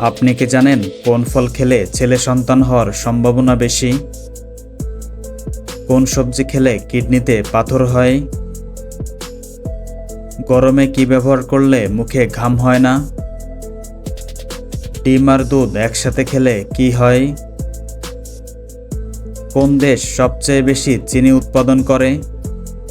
আপনি কি জানেন কোন ফল খেলে ছেলে সন্তান হওয়ার সম্ভাবনা বেশি? কোন সবজি খেলে কিডনিতে পাথর হয়? গরমে কি ব্যবহার করলে মুখে ঘাম হয় না? ডিম আর দুধ একসাথে খেলে কি হয়? কোন দেশ সবচেয়ে বেশি চিনি উৎপাদন করে?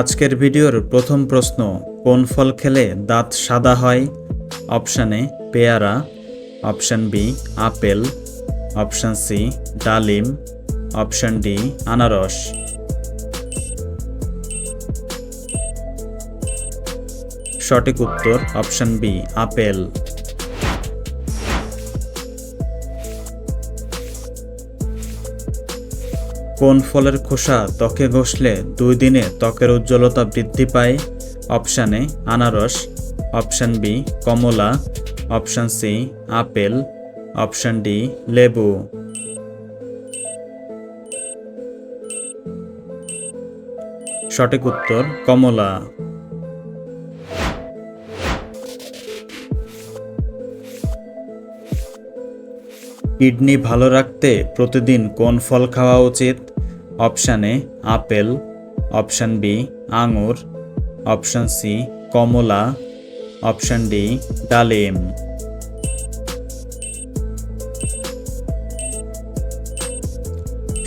আজকের ভিডিওর প্রথম প্রশ্ন, কোন ফল খেলে দাঁত সাদা হয়? অপশান এ, পেয়ারা। Option B, apple. Option C, ডালিম। অপশান ডি, আনারস। সঠিক উত্তর অপশান বি, আপেল। কোন ফলের খোসা ত্বকে ঘষলে দুই দিনে ত্বকের উজ্জ্বলতা বৃদ্ধি পায়? অপশান এ, আনারস। অপশান বি, কমলা। Option C, apple. Option D, লেবু। সঠিক উত্তর, কমলা। কিডনি ভালো রাখতে প্রতিদিন কোন ফল খাওয়া উচিত? Option A apple, option B আঙুর, অপশান সি কমলা, অপশান ডি ডালিম।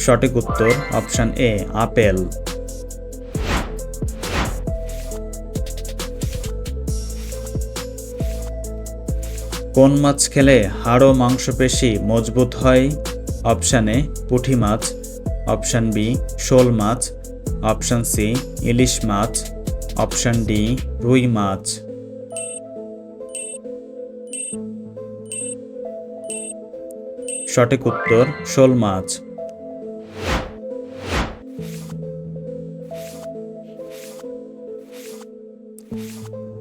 সঠিক উত্তর অপশান এ আপেল। কোন মাছ খেলে হাড় মাংসপেশি মজবুত হয়? অপশান এ মাছ অপশান বি, শোল মাছ। অপশান সি, ইলিশ মাছ। অপশান ডি, রুই মাছ। সঠিক উত্তর, শোল মাছ।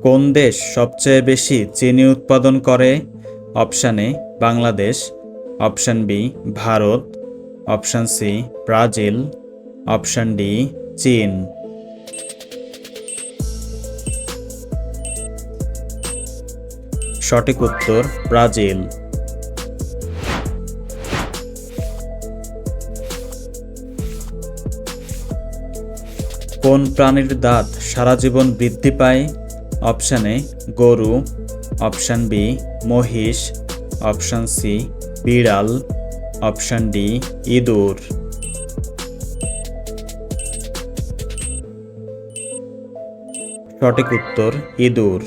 কোন দেশ সবচেয়ে বেশি চিনি উৎপাদন করে? Option A, Bangladesh. Option B, Bharat. Option C, Brazil. Option D, চীন। সঠিক উত্তর, ব্রাজিল। কোন প্রাণীর দাঁত সারা জীবন বৃদ্ধি পায়? অপশান এ, গরু। অপশান বি, মহিষ। অপশান সি, বিড়াল। অপশান ডি ইঁদুর সঠিক উত্তর ইঁদুর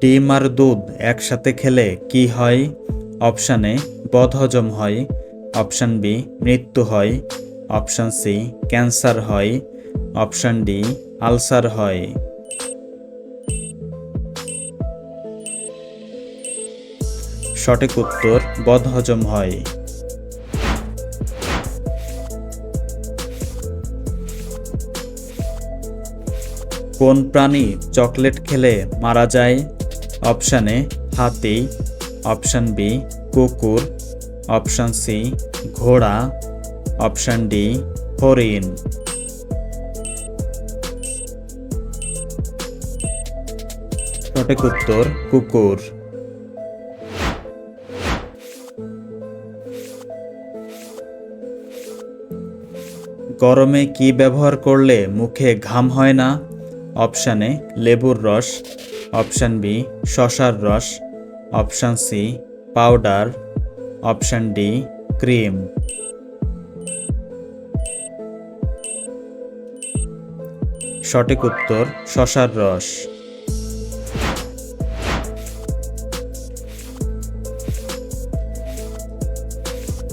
ডিম আর দুধ একসাথে খেলে কি হয়? অপশান এ বদহজম হয়। অপশান বি মৃত্যু হয়। অপশান সি ক্যান্সার হয়। অপশান ডি আলসার হয়। সঠিক উত্তর বদহজম হয়। কোন প্রাণী চকলেট খেলে মারা যায়? অপশান এ, হাতি, অপশান বি, কুকুর, অপশান সি, ঘোড়া, অপশান ডি, হরিণ। সঠিক উত্তর কুকুর। গরমে কি ব্যবহার করলে মুখে ঘাম হয় না? অপশান এ, লেবুর রস। অপশান বি, শশার রস। Option C, powder. Option D, cream. সঠিক উত্তর, শশার রস।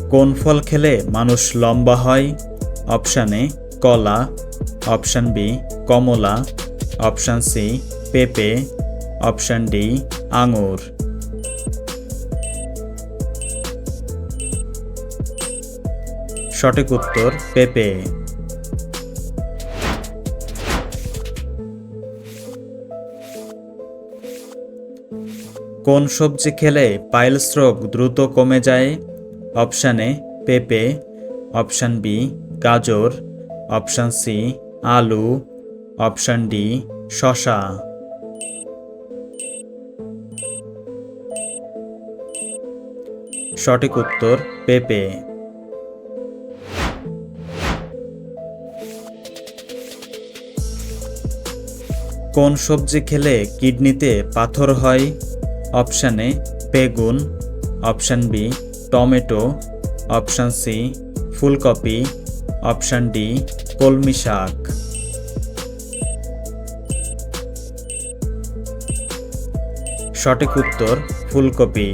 কোন ফল খেলে মানুষ লম্বা হয়? অপশান এ কলা অপশান বি কমলা অপশান সি পেঁপে অপশান ডি আঙুর সঠিক উত্তর পেঁপে কোন সবজি খেলে পাইলস রোগ দ্রুত কমে যায়? অপশান এ পেঁপে অপশান বি গাজর অপশান সি আলু অপশান ডি শশা সঠিক উত্তর, পেঁপে। কোন সবজি খেলে কিডনিতে পাথর হয়? অপশান এ বেগুন option B tomato option C ফুলকপি। অপশান ডি, কলমি শাক। সঠিক উত্তর, ফুলকপি।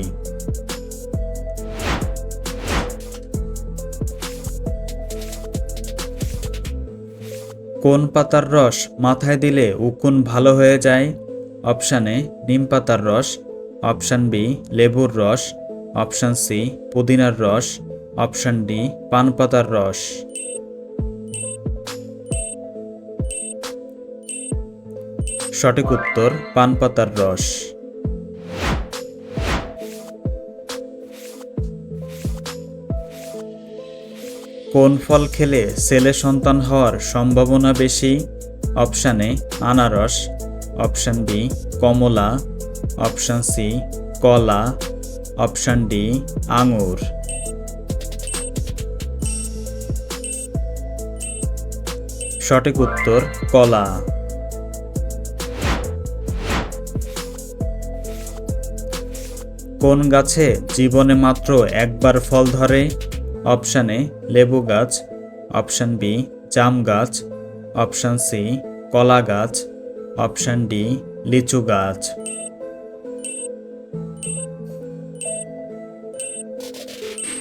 কোন পাতার রস মাথায় দিলে উকুন ভালো হয়ে যায়? অপশান এ, নিম পাতার রস। অপশান বি, লেবুর রস। অপশান সি, পুদিনার রস। অপশান ডি, পান পাতার রস। সঠিক উত্তর, পান পাতার রস। কোন ফল খেলে ছেলে সন্তান হওয়ার সম্ভাবনা বেশি? অপশান এ, আনারস। অপশান বি, কমলা। অপশান সি, কলা। অপশান ডি, আঙুর। সঠিক উত্তর, কলা। কোন গাছে জীবনে মাত্র একবার ফল ধরে? অপশান এ, লেবু গাছ। অপশান বি, জাম গাছ। অপশান সি, কলা গাছ। অপশান ডি, লিচু গাছ।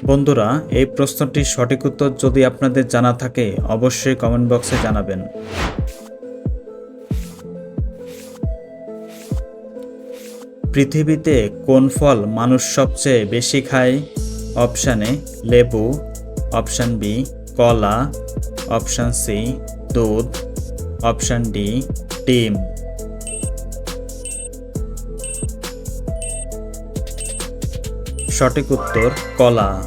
বন্ধুরা, এই প্রশ্নটির সঠিক উত্তর যদি আপনাদের জানা থাকে, অবশ্যই কমেন্ট বক্সে জানাবেন। পৃথিবীতে কোন ফল মানুষ সবচেয়ে বেশি খায়? অপশান এ, লেবু। অপশান বি, কলা। অপশান সি, দুধ। অপশান ডি, ডিম। সঠিক উত্তর, কলা।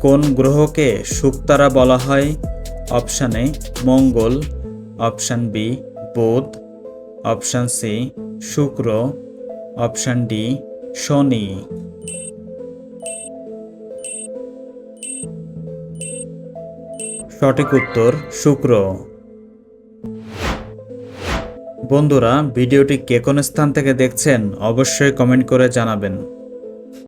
কোন গ্রহকে শুকতারা বলা হয়? অপশান এ মঙ্গল, অপশান বি বুধ, অপশান সি শুক্র, অপশান ডি শনি। সঠিক উত্তর শুক্র। বন্ধুরা, ভিডিওটি কে কোন স্থান থেকে দেখছেন, অবশ্যই কমেন্ট করে জানাবেন।